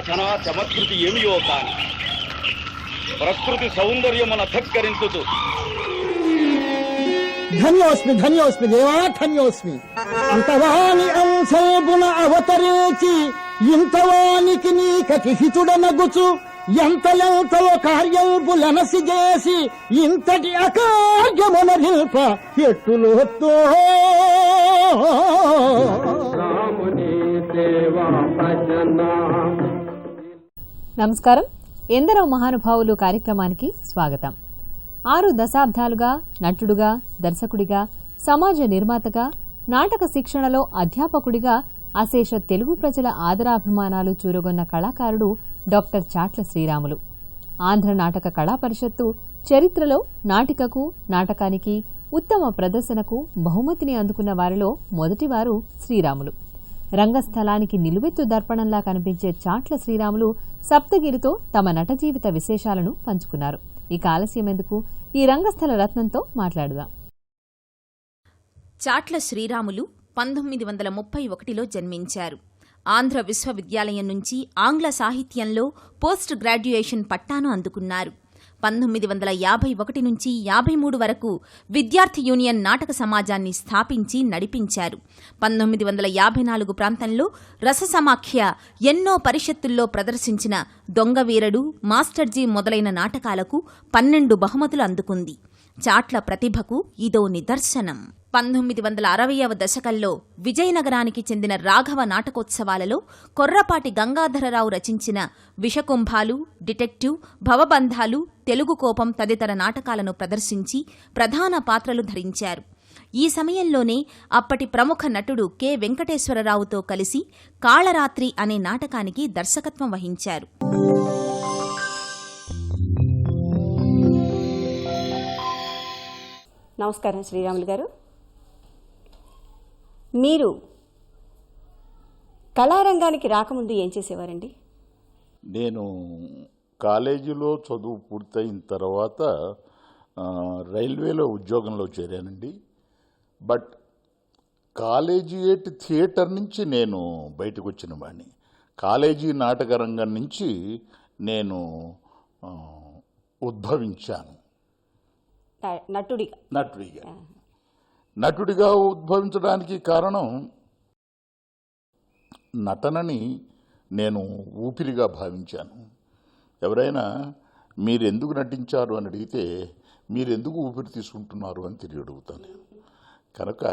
రచనా చమత్కృతి ఏమియో కాని ప్రకృతి సౌందర్యమున ధక్కరించుతూ ధన్యోస్మి ధన్యోస్మి దేవా ధన్యోస్మి. అంతవాని అంశల్బున అవతరించి ఇంతవానికి నీ హితుడనగుచు ఎంత ఎంతలో కార్యంబులనసి చేసి ఇంతటి అకార్యమున నిల్ప ఎట్టులోతో నమస్కారం. ఎందరో మహానుభావులు కార్యక్రమానికి స్వాగతం. ఆరు దశాబ్దాలుగా నటుడుగా దర్శకుడిగా సమాజ నిర్మాతగా నాటక శిక్షణలో అధ్యాపకుడిగా అశేష తెలుగు ప్రజల ఆదరాభిమానాలు చూరగొన్న కళాకారుడు డాక్టర్ చాట్ల శ్రీరాములు. ఆంధ్ర నాటక కళా పరిషత్తు చరిత్రలో నాటికకు నాటకానికి ఉత్తమ ప్రదర్శనకు బహుమతిని అందుకున్న వారిలో మొదటివారు శ్రీరాములు. రంగస్థలానికి నిలువెత్తు దర్పణంలా కనిపించే చాట్ల శ్రీరాములు సప్తగిరితో తమ నట జీవిత విశేషాలను పంచుకున్నారు. ఇక ఆలస్యం ఎందుకు? ఈ రంగస్థల రత్నంతో మాట్లాడుదాం. చాట్ల శ్రీరాములు పంతొమ్మిది వందల ముప్పై ఒకటిలో జన్మించారు. ఆంధ్ర విశ్వవిద్యాలయం నుంచి ఆంగ్ల సాహిత్యంలో పోస్ట్ గ్రాడ్యుయేషన్ పట్టాను అందుకున్నారు. పంతొమ్మిది వందల యాభై ఒకటి నుంచి యాభై మూడు వరకు విద్యార్థి యూనియన్ నాటక సమాజాన్ని స్థాపించి నడిపించారు. పంతొమ్మిది వందల యాభై నాలుగు ప్రాంతంలో రససమాఖ్య ఎన్నో పరిషత్తుల్లో ప్రదర్శించిన దొంగవీరడు మాస్టర్జీ మొదలైన నాటకాలకు పన్నెండు బహుమతులు అందుకుంది. చాట్ల ప్రతిభకు ఇదో నిదర్శనం. పంతొమ్మిది వందల అరవైవ దశకంలో విజయనగరానికి చెందిన రాఘవ నాటకోత్సవాలలో కొర్రపాటి గంగాధరరావు రచించిన విషకుంభాలు డిటెక్టివ్ భవబంధాలు తెలుగు కోపం తదితర నాటకాలను ప్రదర్శించి ప్రధాన పాత్రలు ధరించారు. ఈ సమయంలోనే అప్పటి ప్రముఖ నటుడు కె. వెంకటేశ్వరరావుతో కలిసి కాళరాత్రి అనే నాటకానికి దర్శకత్వం వహించారు. నమస్కారం శ్రీరాములు గారు. మీరు కళారంగానికి రాకముందు ఏం చేసేవారండి? నేను కాలేజీలో చదువు పూర్తయిన తర్వాత రైల్వేలో ఉద్యోగంలో చేరానండి. బట్ కాలేజియేట్ థియేటర్ నుంచి నేను బయటకు వచ్చిన వాడిని కాలేజీ నాటక రంగం నుంచి నేను ఉద్భవించాను. నటుడిగా. నటుడిగా. నటుడిగా ఉద్భవించడానికి కారణం నటనని నేను ఊపిరిగా భావించాను. ఎవరైనా మీరు ఎందుకు నటించారు అని అడిగితే మీరు ఎందుకు ఊపిరి తీసుకుంటున్నారు అని తిరిగి అడుగుతాను. కనుక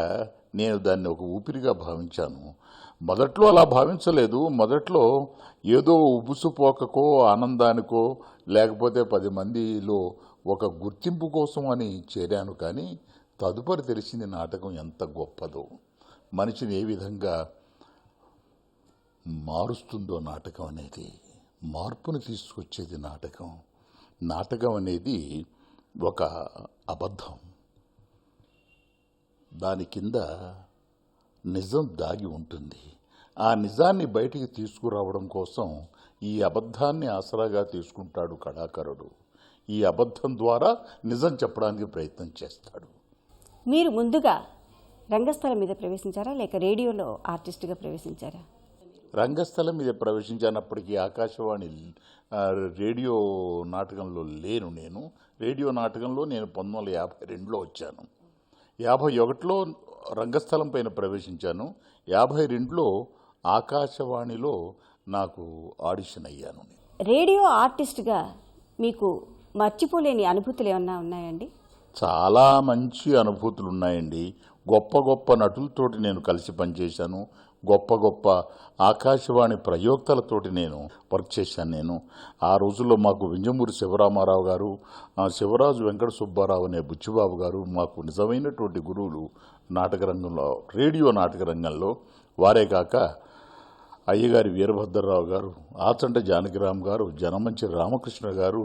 నేను దాన్ని ఒక ఊపిరిగా భావించాను. మొదట్లో అలా భావించలేదు. మొదట్లో ఏదో ఉబుసుపోకకో ఆనందానికో లేకపోతే పది మందిలో ఒక గుర్తింపు కోసం అని చేరాను కానీ తదుపరి తెలిసింది నాటకం ఎంత గొప్పదో. మనిషిని ఏ విధంగా మారుస్తుందో నాటకం అనేది మార్పును తీసుకొచ్చేది నాటకం. నాటకం అనేది ఒక అబద్ధం. దాని కింద నిజం దాగి ఉంటుంది. ఆ నిజాన్ని బయటికి తీసుకురావడం కోసం ఈ అబద్ధాన్ని ఆసరాగా తీసుకుంటాడు కళాకారుడు. ఈ అబద్ధం ద్వారా నిజం చెప్పడానికి ప్రయత్నం చేస్తాడు. మీరు ముందుగా రంగస్థలం మీద ప్రవేశించారా? లేక రేడియోలో ఆర్టిస్ట్గా ప్రవేశించారా? రంగస్థలం మీద ప్రవేశించినప్పటికీ ఆకాశవాణి రేడియో నాటకంలో లేను నేను. రేడియో నాటకంలో నేను పంతొమ్మిది వందల యాభై రెండులో వచ్చాను. యాభై ఒకటిలో రంగస్థలం పైన ప్రవేశించాను. యాభై రెండులో ఆకాశవాణిలో నాకు ఆడిషన్ అయ్యాను రేడియో ఆర్టిస్ట్గా మీకు మర్చిపోలేని అనుభూతులు ఏమన్నా ఉన్నాయండి? చాలా మంచి అనుభూతులు ఉన్నాయండి. గొప్ప గొప్ప నటులతోటి నేను కలిసి పనిచేశాను. గొప్ప గొప్ప ఆకాశవాణి ప్రయోక్తలతోటి నేను వర్క్ చేశాను నేను. ఆ రోజుల్లో మాకు వింజమూరి శివరామారావు గారు శివరాజు వెంకట సుబ్బారావు అనే బుచ్చిబాబు గారు మాకు నిజమైనటువంటి గురువులు నాటక రంగంలో రేడియో నాటక రంగంలో. వారే కాక అయ్యగారి వీరభద్రరావు గారు ఆచంట జానకిరామ్ గారు జనమంచి రామకృష్ణ గారు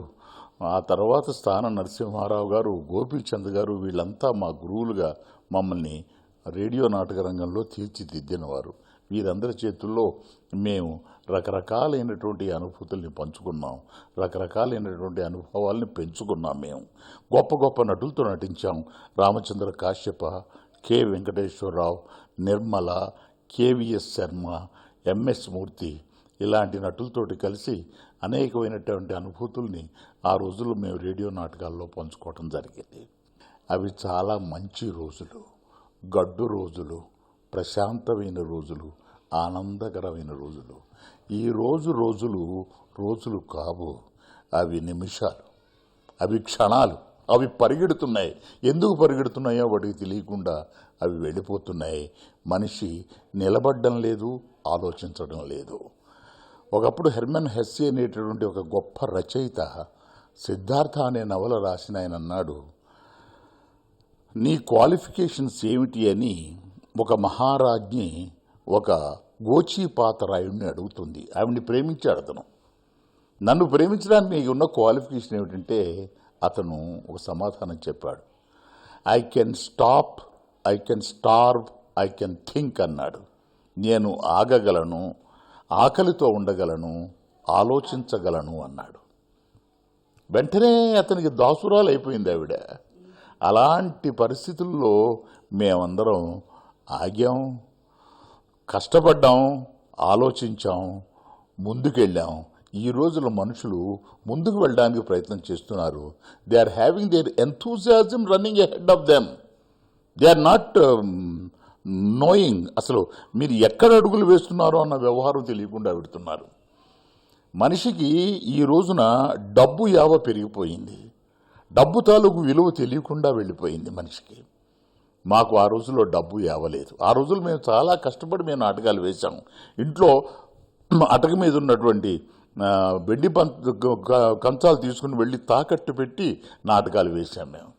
ఆ తర్వాత స్థాన నరసింహారావు గారు గోపీచంద్ గారు వీళ్ళంతా మా గురువులుగా మమ్మల్ని రేడియో నాటక రంగంలో తీర్చిదిద్దినవారు. వీరందరి చేతుల్లో మేము రకరకాలైనటువంటి అనుభూతుల్ని పంచుకున్నాం. రకరకాలైనటువంటి అనుభవాల్ని పెంచుకున్నాం మేము. గొప్ప గొప్ప నటులతో నటించాం. Ramachandra Kashyapa K. Venkateswararao Nirmala KVS Sharma MS Murthy ఇలాంటి నటులతోటి కలిసి అనేకమైనటువంటి అనుభూతుల్ని ఆ రోజుల్లో మేము రేడియో నాటకాల్లో పంచుకోవటం జరిగింది. అవి చాలా మంచి రోజులు గడ్డు రోజులు ప్రశాంతమైన రోజులు ఆనందకరమైన రోజులు. ఈ రోజు రోజులు రోజులు కావు. అవి నిమిషాలు అవి క్షణాలు అవి పరిగెడుతున్నాయి. ఎందుకు పరిగెడుతున్నాయో వాటికి తెలియకుండా అవి వెళ్ళిపోతున్నాయి. మనిషి నిలబడ్డం లేదు ఆలోచించడం లేదు. ఒకప్పుడు హెర్మన్ హెస్సీ అనేటటువంటి ఒక గొప్ప రచయిత సిద్ధార్థ అనే నవల రాసిన ఆయన అన్నాడు నీ క్వాలిఫికేషన్స్ ఏమిటి అని ఒక మహారాజ్ఞి ఒక గోచీపాతరాయుడిని అడుగుతుంది. ఆవిడ్ని ప్రేమించాడు అతను. నన్ను ప్రేమించడానికి ఉన్న క్వాలిఫికేషన్ ఏమిటంటే అతను ఒక సమాధానం చెప్పాడు. I can stop I can starve I can think అన్నాడు. నేను ఆగగలను ఆకలితో ఉండగలను ఆలోచించగలను అన్నాడు. వెంటనే అతనికి దాసురాలు అయిపోయింది ఆవిడ. అలాంటి పరిస్థితుల్లో మేమందరం ఆగాం కష్టపడ్డాం ఆలోచించాం ముందుకెళ్ళాం. ఈ రోజుల మనుషులు ముందుకు వెళ్ళడానికి ప్రయత్నం చేస్తున్నారు. They are having their enthusiasm running head of them they are not knowing అసలు మీరు ఎక్కడ అడుగులు వేస్తున్నారో అన్న వ్యవహారం తెలియకుండా పెడుతున్నారు. మనిషికి ఈ రోజున డబ్బు యావ పెరిగిపోయింది. డబ్బు తాలూకు విలువ తెలియకుండా వెళ్ళిపోయింది మనిషికి. మాకు ఆ రోజుల్లో డబ్బు యావలేదు ఆ రోజులు మేము చాలా కష్టపడి మేము నాటకాలు వేశాము ఇంట్లో అటక మీద ఉన్నటువంటి వెండి పంచ కంచాలు తీసుకుని వెళ్ళి తాకట్టు పెట్టి నాటకాలు వేశాం మేము.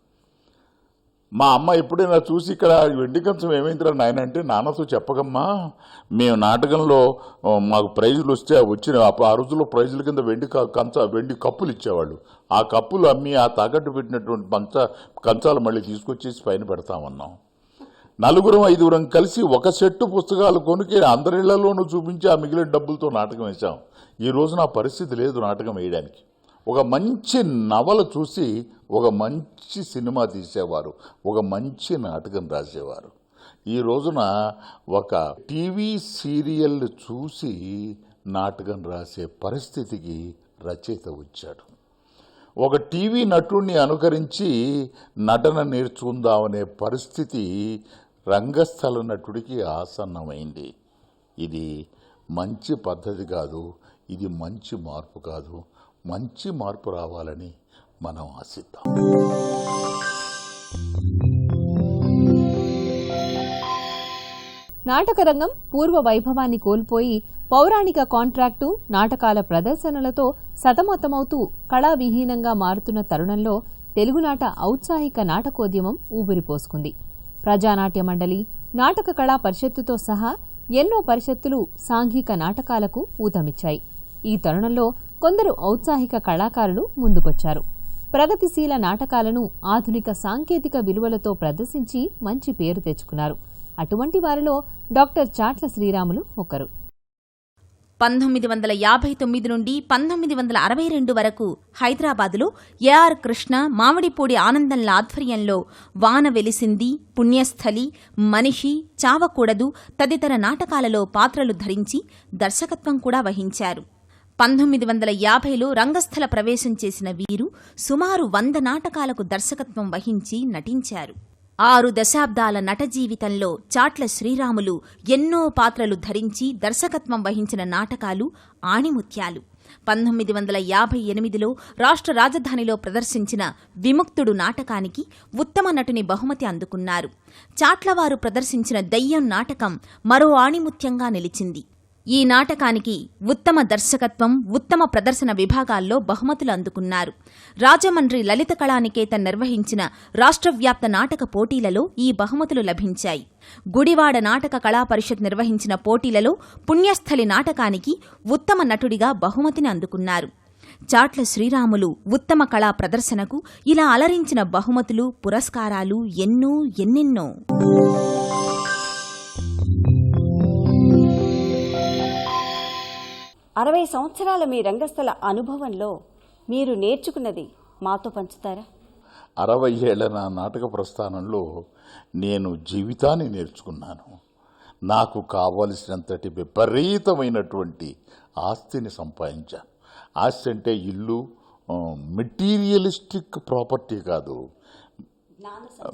మా అమ్మ ఎప్పుడైనా చూసి ఇక్కడ వెండి కంచం ఏమైందిరా నాయన అంటే నాన్నతో చెప్పగమ్మా మేము నాటకంలో మాకు ప్రైజులు వస్తే వచ్చిన ఆ రోజుల్లో ప్రైజుల కింద వెండి కంచ వెండి కప్పులు ఇచ్చేవాళ్ళు. ఆ కప్పులు అమ్మి ఆ తాకట్టు పెట్టినటువంటి పంచ కంచాలు మళ్ళీ తీసుకొచ్చేసి పైన పెడతామన్నాం. నలుగురం ఐదుగురం కలిసి ఒక సెట్టు పుస్తకాలు కొనుక్కి అందరిళ్ళలోనూ చూపించి ఆ మిగిలిన డబ్బులతో నాటకం వేశాం. ఈ రోజున ఆ పరిస్థితి లేదు నాటకం వేయడానికి. ఒక మంచి నవల చూసి ఒక మంచి సినిమా తీసేవారు ఒక మంచి నాటకం రాసేవారు. ఈ రోజున ఒక టీవీ సీరియల్ చూసి నాటకం రాసే పరిస్థితికి రచయిత వచ్చాడు. ఒక టీవీ నటుడిని అనుకరించి నటన నేర్చుకుందామనే పరిస్థితి రంగస్థల నటుడికి ఆసన్నమైంది. ఇది మంచి పద్ధతి కాదు ఇది మంచి మార్పు కాదు మంచి మార్పు రావాలని మనం ఆశిద్దాం. నాటకరంగం పూర్వ వైభవాన్ని కోల్పోయి పౌరాణిక కాంట్రాక్టు నాటకాల ప్రదర్శనలతో సతమతమవుతూ కళావిహీనంగా మారుతున్న తరుణంలో తెలుగునాట ఔత్సాహిక నాటకోద్యమం ఊపిరిపోసుకుంది ప్రజానాట్య మండలి నాటక కళా పరిషత్తుతో సహా ఎన్నో పరిషత్తులు సాంఘిక నాటకాలకు ఊతమిచ్చాయి. ఈ తరుణంలో కొందరు ఔత్సాహిక కళాకారులు ముందుకొచ్చారు. ప్రగతిశీల నాటకాలను ఆధునిక సాంకేతిక విలువలతో ప్రదర్శించి మంచి పేరు తెచ్చుకున్నారు. అటువంటి వారిలో డాక్టర్ చాట్ల శ్రీరాములు ఒకరు. పంతొమ్మిది వందల యాభై తొమ్మిది నుండి పంతొమ్మిది వందల అరవై రెండు వరకు హైదరాబాదులో ఏఆర్ కృష్ణ మామిడిపూడి ఆనందంల ఆధ్వర్యంలో వాన వెలిసింది పుణ్యస్థలి మనిషి చావకూడదు తదితర నాటకాలలో పాత్రలు ధరించి దర్శకత్వం కూడా వహించారు. పంతొమ్మిది వందల యాభైలో రంగస్థల ప్రవేశం చేసిన వీరు సుమారు వంద నాటకాలకు దర్శకత్వం వహించి నటించారు. ఆరు దశాబ్దాల నట జీవితంలో చాట్ల శ్రీరాములు ఎన్నో పాత్రలు ధరించి దర్శకత్వం వహించిన నాటకాలు ఆణిముత్యాలు. పంతొమ్మిది వందల యాభై ఎనిమిదిలో రాష్ట్ర రాజధానిలో ప్రదర్శించిన విముక్తుడు నాటకానికి ఉత్తమ నటుని బహుమతి అందుకున్నారు. చాట్లవారు ప్రదర్శించిన దయ్యం నాటకం మరో ఆణిముత్యంగా నిలిచింది. ఈ నాటకానికి ఉత్తమ దర్శకత్వం ఉత్తమ ప్రదర్శన విభాగాల్లో బహుమతులు అందుకున్నారు. రాజమండ్రి లలిత కళానికేతన్ నిర్వహించిన రాష్ట్రవ్యాప్త నాటక పోటీలలో ఈ బహుమతులు లభించాయి. గుడివాడ నాటక కళా పరిషత్ నిర్వహించిన పోటీలలో పుణ్యస్థలి నాటకానికి ఉత్తమ నటుడిగా బహుమతిని అందుకున్నారు. చాట్ల శ్రీరాములు ఉత్తమ కళా ప్రదర్శనకు ఇలా అలరించిన బహుమతులు పురస్కారాలు ఎన్నో ఎన్నెన్నో. అరవై సంవత్సరాల మీ రంగస్థల అనుభవంలో మీరు నేర్చుకున్నది మాతో పంచుతారా? అరవై ఏళ్ళ నా నాటక ప్రస్థానంలో నేను జీవితాన్ని నేర్చుకున్నాను. నాకు కావలసినంతటి విపరీతమైనటువంటి ఆస్తిని సంపాదించాను ఆస్తి అంటే ఇల్లు మెటీరియలిస్టిక్ ప్రాపర్టీ కాదు.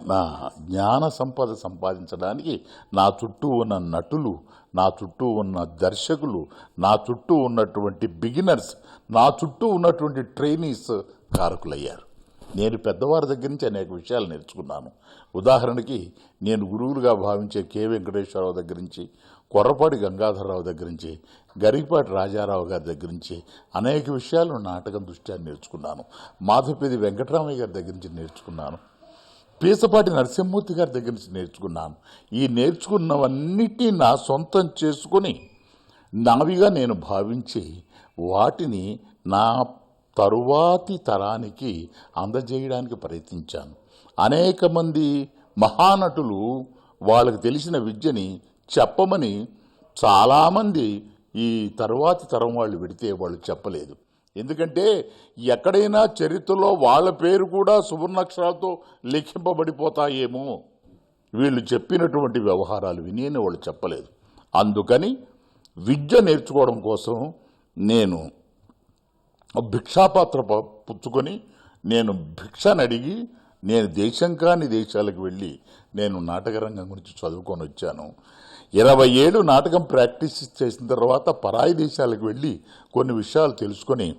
నా జ్ఞాన సంపద సంపాదించడానికి నా చుట్టూ ఉన్న నటులు నా చుట్టూ ఉన్న దర్శకులు నా చుట్టూ ఉన్నటువంటి బిగినర్స్ నా చుట్టూ ఉన్నటువంటి ట్రైనీస్ కారకులయ్యారు. నేను పెద్దవారి దగ్గర నుంచి అనేక విషయాలు నేర్చుకున్నాను. ఉదాహరణకి నేను గురువులుగా భావించే కె. వెంకటేశ్వరరావు దగ్గర నుంచి కొర్రపాటి గంగాధరరావు దగ్గర నుంచి గరికపాటి రాజారావు గారి దగ్గర నుంచి అనేక విషయాలు నాటకం దృష్ట్యా నేర్చుకున్నాను. మాధవపేది వెంకటరామయ్య గారి దగ్గర నుంచి నేర్చుకున్నాను. పీసపాటి నరసింహమూర్తి గారి దగ్గర నుంచి నేర్చుకున్నాను. ఈ నేర్చుకున్నవన్నిటినీ నా సొంతం చేసుకొని నావిగా నేను భావించి వాటిని నా తరువాతి తరానికి అందజేయడానికి ప్రయత్నించాను. అనేక మంది మహానటులు వాళ్ళకి తెలిసిన విద్యని చెప్పమని చాలామంది ఈ తరువాతి తరం వాళ్ళు పెడితే వాళ్ళు చెప్పలేదు. ఎందుకంటే ఎక్కడైనా చరిత్రలో వాళ్ళ పేరు కూడా సువర్ణాక్షరాలతో లిఖింపబడిపోతాయేమో. వీళ్ళు చెప్పినటువంటి వ్యవహారాలు విని అని వాళ్ళు చెప్పలేదు. అందుకని విద్య నేర్చుకోవడం కోసం నేను భిక్షాపాత్ర పుచ్చుకొని నేను భిక్షను అడిగి నేను దేశం కాని దేశాలకు వెళ్ళి నేను నాటకరంగం గురించి చదువుకొని వచ్చాను. ఇరవై ఏళ్ళు నాటకం ప్రాక్టీస్ చేసిన తర్వాత పరాయి దేశాలకు వెళ్ళి కొన్ని విషయాలు తెలుసుకొని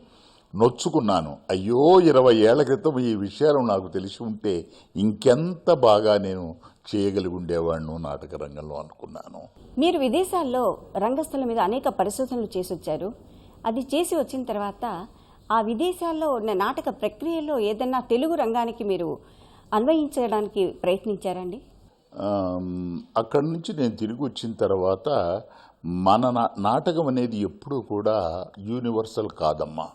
నొచ్చుకున్నాను. అయ్యో ఇరవై ఏళ్ళ క్రితం ఈ విషయాలు నాకు తెలిసి ఉంటే ఇంకెంత బాగా నేను చేయగలిగి ఉండేవాడిను నాటక రంగంలో అనుకున్నాను. మీరు విదేశాల్లో రంగస్థలం మీద అనేక పరిశోధనలు చేసి వచ్చారు. అది చేసి వచ్చిన తర్వాత ఆ విదేశాల్లో ఉన్న నాటక ప్రక్రియలో ఏదన్నా తెలుగు రంగానికి మీరు అన్వయించడానికి ప్రయత్నించారండి అక్కడి నుంచి నేను తిరిగి వచ్చిన తర్వాత మన నా- నాటకం అనేది ఎప్పుడూ కూడా యూనివర్సల్ కాదమ్మా.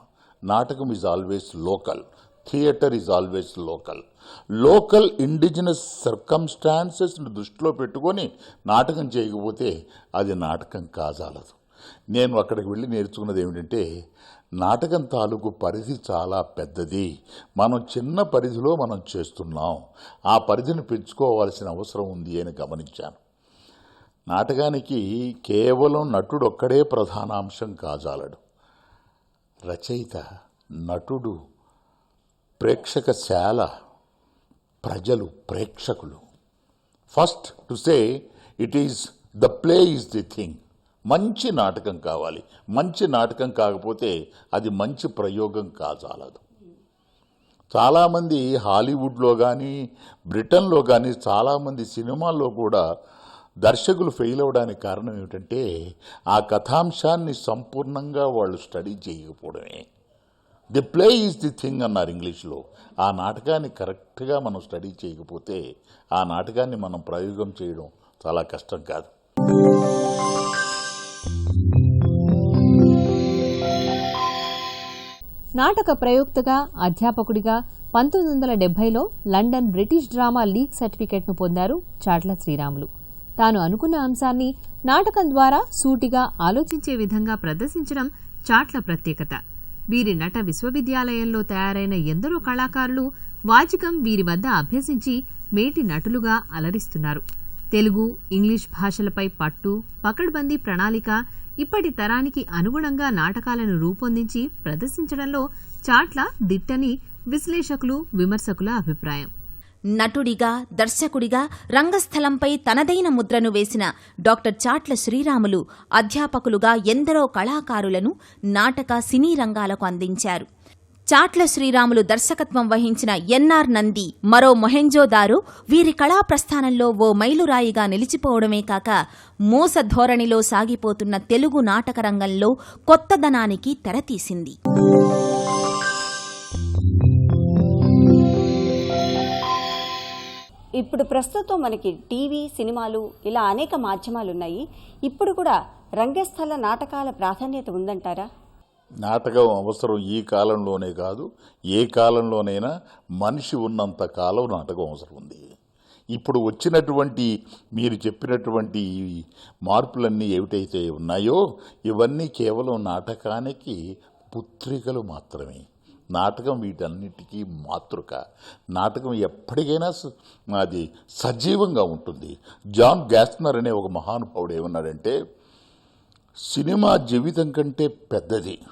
నాటకం is always local theatre is always local local indigenous సర్కమ్స్టాన్సెస్ని దృష్టిలో పెట్టుకొని నాటకం చేయకపోతే అది నాటకం కాజాలదు. నేను అక్కడికి వెళ్ళి నేర్చుకున్నది ఏమిటంటే నాటకం తాలూకు పరిధి చాలా పెద్దది. మనం చిన్న పరిధిలో మనం చేస్తున్నాం. ఆ పరిధిని పెంచుకోవాల్సిన అవసరం ఉంది అని గమనించాను. నాటకానికి కేవలం నటుడు ఒక్కడే ప్రధానాంశం కాజాలడు. రచయిత నటుడు ప్రేక్షకశాల ప్రజలు ప్రేక్షకులు. First to say it is the play is the thing. మంచి నాటకం కావాలి. మంచి నాటకం కాకపోతే అది మంచి ప్రయోగం కాజాలదు. చాలామంది హాలీవుడ్లో కానీ బ్రిటన్లో కానీ చాలామంది సినిమాల్లో కూడా దర్శకులు ఫెయిల్ అవ్వడానికి కారణం ఏమిటంటే ఆ కథాంశాన్ని సంపూర్ణంగా వాళ్ళు study చేయకపోవడమే. The play is the thing అన్నారు ఇంగ్లీష్లో. ఆ నాటకాన్ని కరెక్ట్గా మనం స్టడీ చేయకపోతే ఆ నాటకాన్ని మనం ప్రయోగం చేయడం చాలా కష్టం కాదు. నాటక ప్రయోక్తగా అధ్యాపకుడిగా పంతొమ్మిది వందల డెబ్బైలో లండన్ బ్రిటిష్ డ్రామా లీగ్ సర్టిఫికెట్ను పొందారు చాట్ల శ్రీరాములు. తాను అనుకున్న అంశాన్ని నాటకం ద్వారా సూటిగా ఆలోచించే విధంగా ప్రదర్శించడం చాట్ల ప్రత్యేకత. వీరి నట విశ్వవిద్యాలయంలో తయారైన ఎందరో కళాకారులు వాచికం వీరి వద్ద అభ్యసించి మేటి నటులుగా అలరిస్తున్నారు. తెలుగు ఇంగ్లీష్ భాషలపై పట్టు పకడ్బందీ ప్రణాళిక ఇప్పటి తరానికి అనుగుణంగా నాటకాలను రూపొందించి ప్రదర్శించడంలో చాట్ల దిట్టని విశ్లేషకులు విమర్శకుల అభిప్రాయం. నటుడిగా దర్శకుడిగా రంగస్థలంపై తనదైన ముద్రను వేసిన డాక్టర్ చాట్ల శ్రీరాములు అధ్యాపకులుగా ఎందరో కళాకారులను నాటక సినీ రంగాలకు అందించారు. చాట్ల శ్రీరాములు దర్శకత్వం వహించిన ఎన్ఆర్ నంది మరో మొహెంజోదారు వీరి కళా ప్రస్థానంలో ఓ మైలురాయిగా నిలిచిపోవడమే కాక మూస ధోరణిలో సాగిపోతున్న తెలుగు నాటక రంగంలో కొత్తదనానికి తెరతీసింది. ఇప్పుడు ప్రస్తుతం మనకి టీవీ సినిమాలు ఇలా అనేక మాధ్యమాలు ఉన్నాయి ఇప్పుడు కూడా రంగస్థల నాటకాల ప్రాధాన్యత ఉందంటారా? నాటకం అవసరం ఈ కాలంలోనే కాదు ఏ కాలంలోనైనా మనిషి ఉన్నంత కాలం నాటకం అవసరం ఉంది. ఇప్పుడు వచ్చినటువంటి మీరు చెప్పినటువంటి మార్పులన్నీ ఏమిటైతే ఉన్నాయో ఇవన్నీ కేవలం నాటకానికి పుత్రికలు మాత్రమే. నాటకం వీటన్నిటికీ మాతృక. నాటకం ఎప్పటికైనా అది సజీవంగా ఉంటుంది. జాన్ గ్యాస్నర్ అనే ఒక మహానుభావుడు ఏమన్నాడంటే సినిమా జీవితం కంటే పెద్దది.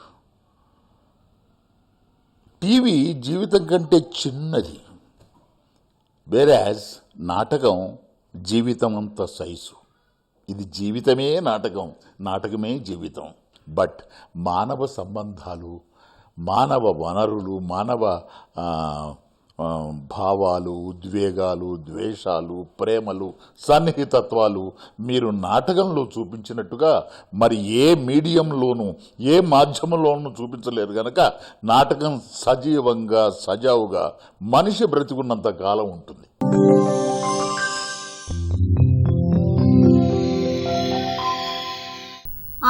టీవీ జీవితం కంటే చిన్నది. వేరాజ్ నాటకం జీవితం అంత సైజు. ఇది జీవితమే నాటకం నాటకమే జీవితం. బట్ మానవ సంబంధాలు మానవ వనరులు మానవ భావాలు ఉద్వేగాలు ద్వేషాలు ప్రేమలు సన్నిహితత్వాలు మీరు నాటకంలో చూపించినట్టుగా మరి ఏ మీడియంలోనూ ఏ మాధ్యమంలోనూ చూపించలేరు గనక నాటకం సజీవంగా సజావుగా మనిషి బ్రతికున్నంత కాలం ఉంటుంది.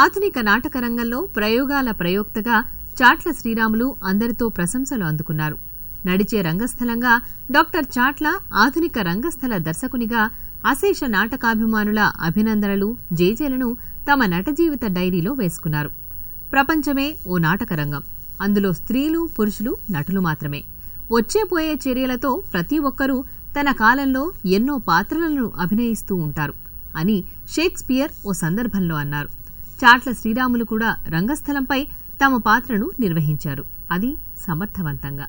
ఆధునిక నాటక రంగంలో ప్రయోగాల ప్రయోక్తగా చాట్ల శ్రీరాములు అందరితో ప్రశంసలు అందుకున్నారు. నడిచే రంగస్థలంగా డాక్టర్ చాట్ల ఆధునిక రంగస్థల దర్శకునిగా అశేష నాటకాభిమానుల అభినందనలు జేజేలను తమ నట జీవిత డైరీలో వేసుకున్నారు. ప్రపంచమే ఓ నాటక రంగం. అందులో స్త్రీలు పురుషులు నటులు మాత్రమే. వచ్చే పోయే చర్యలతో ప్రతి ఒక్కరూ తన కాలంలో ఎన్నో పాత్రలను అభినయిస్తూ ఉంటారు అని షేక్స్పియర్ ఓ సందర్భంలో అన్నారు. చాట్ల శ్రీరాములు కూడా రంగస్థలంపై తమ పాత్రను నిర్వహించారు. అది సమర్థవంతంగా.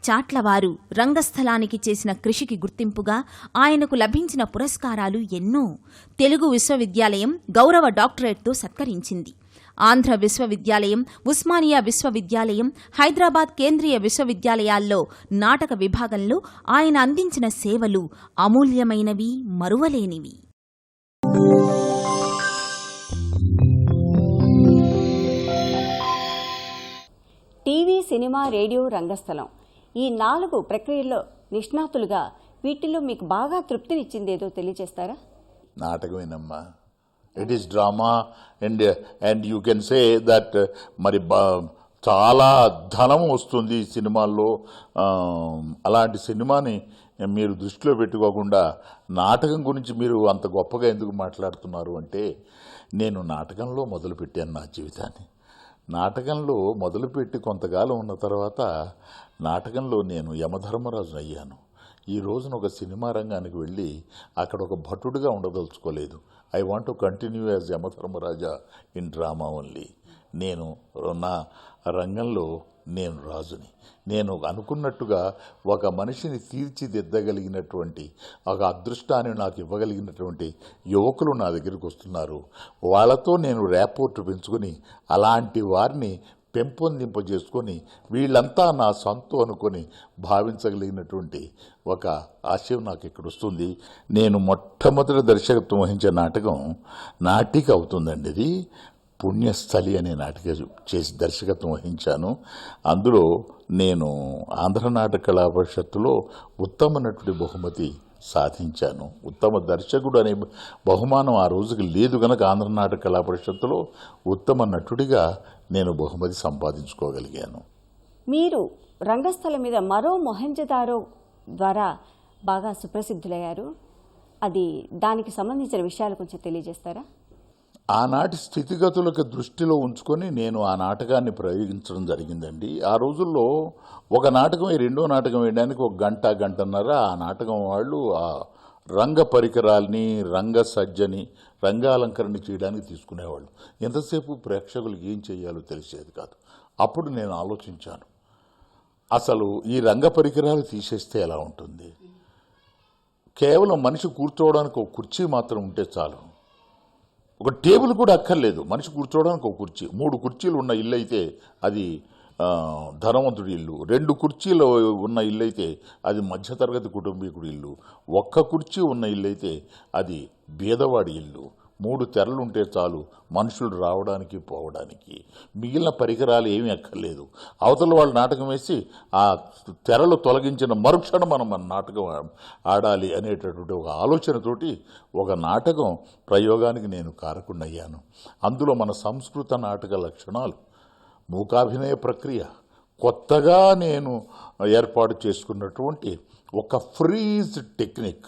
చాట్లవారు రంగస్థలానికి చేసిన కృషికి గుర్తింపుగా ఆయనకు లభించిన పురస్కారాలు ఎన్నో. తెలుగు విశ్వవిద్యాలయం గౌరవ డాక్టరేట్తో సత్కరించింది. ఆంధ్ర విశ్వవిద్యాలయం ఉస్మానియా విశ్వవిద్యాలయం హైదరాబాద్ కేంద్రీయ విశ్వవిద్యాలయాల్లో నాటక విభాగంలో ఆయన అందించిన సేవలు అమూల్యమైనవి మరువలేనివి. టీవీ సినిమా రేడియో రంగస్థలం. ఈ నాలుగు ప్రక్రియల్లో నిష్ణాతులుగా వీటిలో మీకు బాగా తృప్తినిచ్చింది ఏదో తెలియజేస్తారా నాటకమేనమ్మా it is drama and and you can say that మరి బా- చాలా ధనం వస్తుంది ఈ సినిమాల్లో. అలాంటి సినిమాని మీరు దృష్టిలో పెట్టుకోకుండా నాటకం గురించి మీరు అంత గొప్పగా ఎందుకు మాట్లాడుతున్నారు అంటే నేను నాటకంలో మొదలుపెట్టాను నా జీవితాన్ని. నాటకంలో మొదలుపెట్టి కొంతకాలం ఉన్న తర్వాత నాటకంలో నేను యమధర్మరాజు అయ్యాను ఈ రోజున ఒక సినిమా రంగానికి వెళ్ళి అక్కడ ఒక భటుడుగా ఉండదలుచుకోలేదు. I want to continue as Yamadharmaraja in drama only నేను నా రంగంలో నేను రాజుని. నేను అనుకున్నట్టుగా ఒక మనిషిని తీర్చిదిద్దగలిగినటువంటి ఒక అదృష్టాన్ని నాకు ఇవ్వగలిగినటువంటి యువకులు నా దగ్గరికి వస్తున్నారు. వాళ్ళతో నేను ర్యాపోర్ట్ పెంచుకొని అలాంటి వారిని పెంపొందింపజేసుకొని వీళ్ళంతా నా సొంతం అనుకొని భావించగలిగినటువంటి ఒక ఆశయం నాకు ఇక్కడ వస్తుంది. నేను మొట్టమొదటి దర్శకత్వం వహించే నాటకం నాటిక అవుతుందండి ఇది. పుణ్యస్థలి అనే నాటిక చేసి దర్శకత్వం వహించాను. అందులో నేను ఆంధ్ర నాటక కళా పరిషత్తులో ఉత్తమ నటుడి బహుమతి సాధించాను. ఉత్తమ దర్శకుడు అనే బహుమానం ఆ రోజుకి లేదు గనక ఆంధ్ర నాటక కళా పరిషత్తులో ఉత్తమ నటుడిగా నేను బహుమతి సంపాదించుకోగలిగాను. మీరు రంగస్థలం మీద మరో మొహంజదారో ద్వారా బాగా సుప్రసిద్ధులయ్యారు. అది దానికి సంబంధించిన విషయాలు కొంచెం తెలియజేస్తారా? ఆనాటి స్థితిగతులకు దృష్టిలో ఉంచుకొని నేను ఆ నాటకాన్ని ప్రయోగించడం జరిగిందండి. ఆ రోజుల్లో ఒక నాటకం రెండో నాటకం వేయడానికి ఒక గంట గంటన్నర ఆ నాటకం వాళ్ళు ఆ రంగ పరికరాల్ని రంగ సజ్జని రంగాలంకరణ చేయడానికి తీసుకునేవాళ్ళు. ఎంతసేపు ప్రేక్షకులు ఏం చేయాలో తెలిసేది కాదు. అప్పుడు నేను ఆలోచించాను. అసలు ఈ రంగ పరికరాలు తీసేస్తే ఎలా ఉంటుంది? కేవలం మనిషి కూర్చోవడానికి ఒక కుర్చీ మాత్రం ఉంటే చాలు. ఒక టేబుల్ కూడా అక్కర్లేదు. మనిషి కూర్చోవడానికి ఒక కుర్చీ. మూడు కుర్చీలు ఉన్న ఇల్లు అయితే అది ధనవంతుడి ఇల్లు. రెండు కుర్చీలు ఉన్న ఇల్లు అయితే అది మధ్యతరగతి కుటుంబీకుడి ఇల్లు. ఒక్క కుర్చీ ఉన్న ఇల్లు అయితే అది బీదవాడి ఇల్లు. మూడు తెరలు ఉంటే చాలు మనుషులు రావడానికి పోవడానికి. మిగిలిన పరికరాలు ఏమీ అక్కర్లేదు. అవతల వాళ్ళు నాటకం వేసి ఆ తెరలు తొలగించిన మరుక్షణం మనం మన నాటకం ఆడాలి అనేటటువంటి ఒక ఆలోచనతోటి ఒక నాటకం ప్రయోగానికి నేను కారకుండయ్యాను అందులో మన సంస్కృత నాటక లక్షణాలు మూకాభినయ ప్రక్రియ కొత్తగా నేను ఏర్పాటు చేసుకున్నటువంటి ఒక ఫ్రీజ్ టెక్నిక్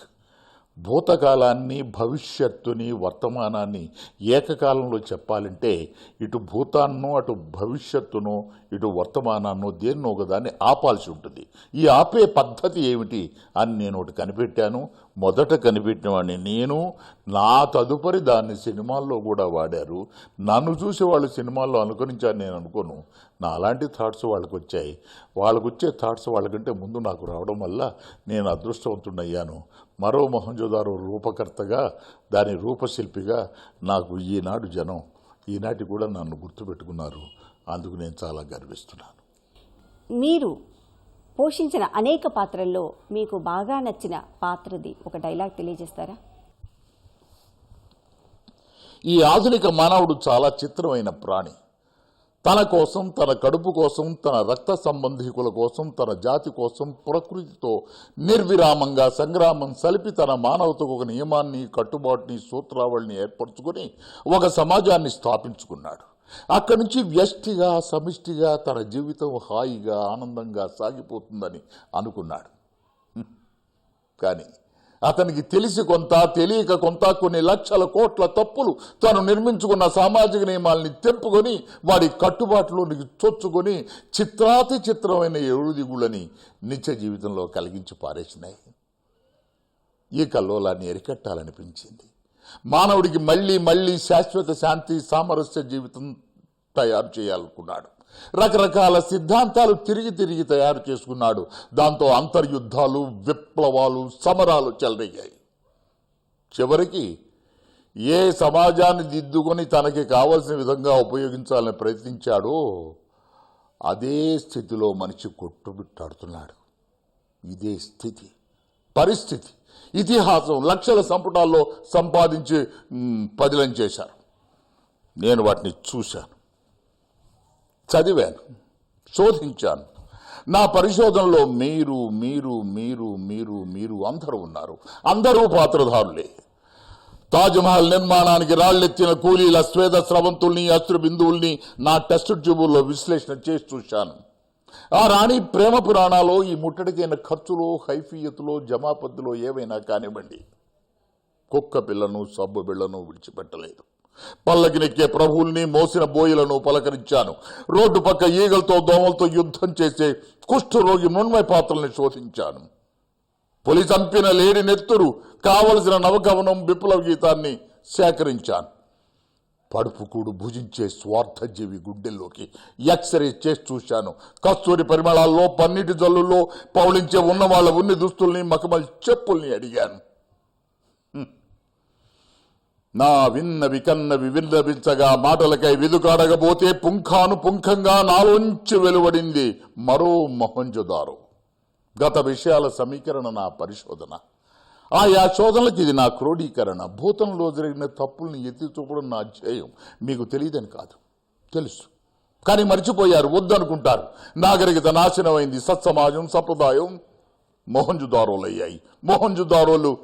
భూతకాలాన్ని భవిష్యత్తుని వర్తమానాన్ని ఏకకాలంలో చెప్పాలంటే ఇటు భూతాన్నో అటు భవిష్యత్తును ఇటు వర్తమానాన్నో దేన్నో ఒకదాన్ని ఆపాల్సి ఉంటుంది. ఈ ఆపే పద్ధతి ఏమిటి అని నేను ఒకటి కనిపెట్టాను. మొదట కనిపెట్టిన వాడిని నేను. నా తదుపరి దాన్ని సినిమాల్లో కూడా వాడారు. నన్ను చూసి వాళ్ళు సినిమాల్లో అనుకరించారు నేను అనుకోను. నా అలాంటి థాట్స్ వాళ్ళకు వచ్చాయి వాళ్ళకు వచ్చే థాట్స్ వాళ్ళకంటే ముందు నాకు రావడం వల్ల నేను అదృష్టవంతుడయ్యాను మరో మొహంజోదారో రూపకర్తగా దాని రూపశిల్పిగా నాకు ఈనాడు జనం ఈనాటి కూడా నన్ను గుర్తుపెట్టుకున్నారు. అందుకు నేను చాలా గర్విస్తున్నాను. మీరు పోషించిన అనేక పాత్రల్లో మీకు బాగా నచ్చిన పాత్రది ఒక డైలాగ్ తెలియజేస్తారా? ఈ ఆధునిక మానవుడు చాలా చిత్రమైన ప్రాణి. తన కోసం తన కడుపు కోసం తన రక్త సంబంధికుల కోసం తన జాతి కోసం ప్రకృతితో నిర్విరామంగా సంగ్రామం సలిపి తన మానవతకు ఒక నియమాన్ని కట్టుబాటుని సూత్రావళిని ఏర్పరచుకొని ఒక సమాజాన్ని స్థాపించుకున్నాడు. అక్కడి నుంచి వ్యష్టిగా సమిష్టిగా తన జీవితం హాయిగా ఆనందంగా సాగిపోతుందని అనుకున్నాడు. కానీ అతనికి తెలిసి కొంత తెలియక కొంత కొన్ని లక్షల కోట్ల తప్పులు తాను నిర్మించుకున్న సామాజిక నియమాల్ని తెంపుకొని వాడి కట్టుబాటులోనికి చొచ్చుకొని చిత్రాతి చిత్రమైన ఎరుదిగుళ్ళని నిత్య జీవితంలో కలిగించి పారేసినాయి. ఈ కల్లోలాన్ని ఎరికట్టాలనిపించింది. మానవుడికి మళ్ళీ మళ్ళీ శాశ్వత శాంతి సామరస్య జీవితం తయారు చేయాలనుకున్నాడు. రకరకాల సిద్ధాంతాలు తిరిగి తిరిగి తయారు చేసుకున్నాడు. దాంతో అంతర్యుద్ధాలు విప్లవాలు సమరాలు చెలరయ్యాయి చివరికి ఏ సమాజాన్ని దిద్దుకొని తనకి కావలసిన విధంగా ఉపయోగించాలని ప్రయత్నించాడో అదే స్థితిలో మనిషి కొట్టుబిట్టాడుతున్నాడు ఇదే స్థితి పరిస్థితి. ఇతిహాసం లక్షల సంపుటాల్లో సంపాదించి పదిలం చేశారు. నేను వాటిని చూశాను. చదివాను శోధించాను. నా పరిశోధనలో మీరు మీరు మీరు మీరు మీరు అందరూ ఉన్నారు. అందరూ పాత్రధారులే. తాజ్మహల్ నిర్మాణానికి రాళ్ళెత్తిన కూలీల స్వేద స్రవంతుల్ని అస్త్ర నా టెస్ట్ ట్యూబుల్లో విశ్లేషణ చేసి చూశాను. ఆ రాణి ప్రేమ పురాణాలో ఈ ముట్టడికైన ఖర్చులో హైఫీయతులో జమాపద్దులో ఏవైనా కానివ్వండి. కుక్క పిల్లను సబ్బు బిళ్ళను విడిచిపెట్టలేదు. పల్లకినెక్కే ప్రభువుల్ని మోసిన బోయిలను పలకరించాను. రోడ్డు పక్క ఈగలతో దోమలతో యుద్ధం చేసే కుష్ఠరోగి మృణ్మయ పాత్రల్ని శోధించాను. పులి చంపిన లేడి నెత్తురు కావలసిన నవకవనం విప్లవ గీతాన్ని సేకరించాను. పడుపుకూడు భుజించే స్వార్థజీవి గుడ్డెల్లోకి ఎక్స్రే చేసి చూశాను. కస్తూరి పరిమళాల్లో పన్నీటి జల్లుల్లో పౌళించే ఉన్న వాళ్ళ ఉన్ని దుస్తుల్ని మకమల్ చెప్పుల్ని అడిగాను. నా విన్నవి వికన్న విన్నవించగా మాటలకై వెదుకాడగబోతే పుంఖాను పుంఖంగా నాలోంచి వెలువడింది మరో మొహంజుదారు. గత విషయాల సమీకరణ నా పరిశోధన. ఆయా శోధనలకు ఇది నా క్రోడీకరణ. భూతంలో జరిగిన తప్పుల్ని ఎత్తి చూపడం నా ధ్యేయం. మీకు తెలియదని కాదు. తెలుసు. కానీ మర్చిపోయారు. వద్దనుకుంటారు. నాగరికత నాశనమైంది. సత్సమాజం సంప్రదాయం మొహంజుదారోలయ్యాయి మొహంజుదారోలు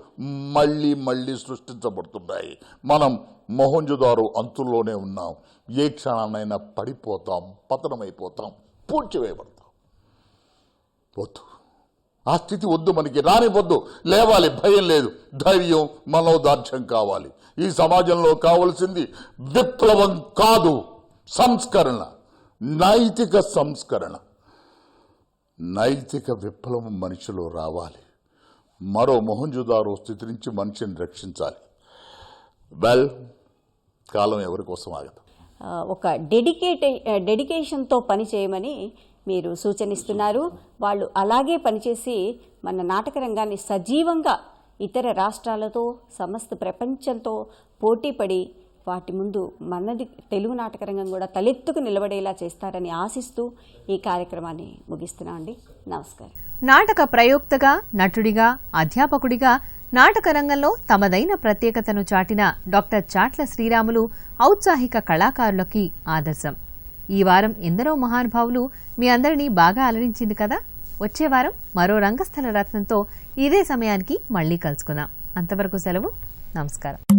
మళ్ళీ మళ్ళీ సృష్టించబడుతున్నాయి. మనం మొహంజుదారో అంతుల్లోనే ఉన్నాం. ఏ క్షణానైనా పడిపోతాం పతనమైపోతాం పూడ్చివేయబడతాం. వద్దు. ఆ స్థితి వద్దు మనకి రానివద్దు లేవాలి భయం లేదు. ధైర్యం మనోదార్ఢ్యం కావాలి. ఈ సమాజంలో కావలసింది విప్లవం కాదు సంస్కరణ. నైతిక సంస్కరణ. నైతిక విప్లవం మనిషిలో రావాలి. మరో మొహంజుదారో స్థితి నుంచి మనిషిని రక్షించాలి. వెల్ కాలం ఎవరి కోసం ఆగదు. ఒక డెడికేట్ డెడికేషన్తో పని చేయమని మీరు సూచనిస్తున్నారు. వాళ్ళు అలాగే పనిచేసి మన నాటక రంగాన్ని సజీవంగా ఇతర రాష్ట్రాలతో సమస్త ప్రపంచంతో పోటీపడి వాటి ముందు మనది తెలుగు నాటక రంగం కూడా తలెత్తుకు నిలబడేలా చేస్తారని ఆశిస్తూ ఈ కార్యక్రమాన్ని ముగిస్తున్నాం అండి నమస్కారం. నాటక ప్రయోక్తగా నటుడిగా అధ్యాపకుడిగా నాటక రంగంలో తమదైన ప్రత్యేకతను చాటిన డాక్టర్ చాట్ల శ్రీరాములు ఔత్సాహిక కళాకారులకి ఆదర్శం. ఈ వారం ఎందరో మహానుభావులు మీ అందరినీ బాగా అలరించింది కదా? వచ్చే వారం మరో రంగస్థల రత్నంతో ఇదే సమయానికి మళ్ళీ కలుసుకుందాం. అంతవరకు సెలవు. నమస్కారం.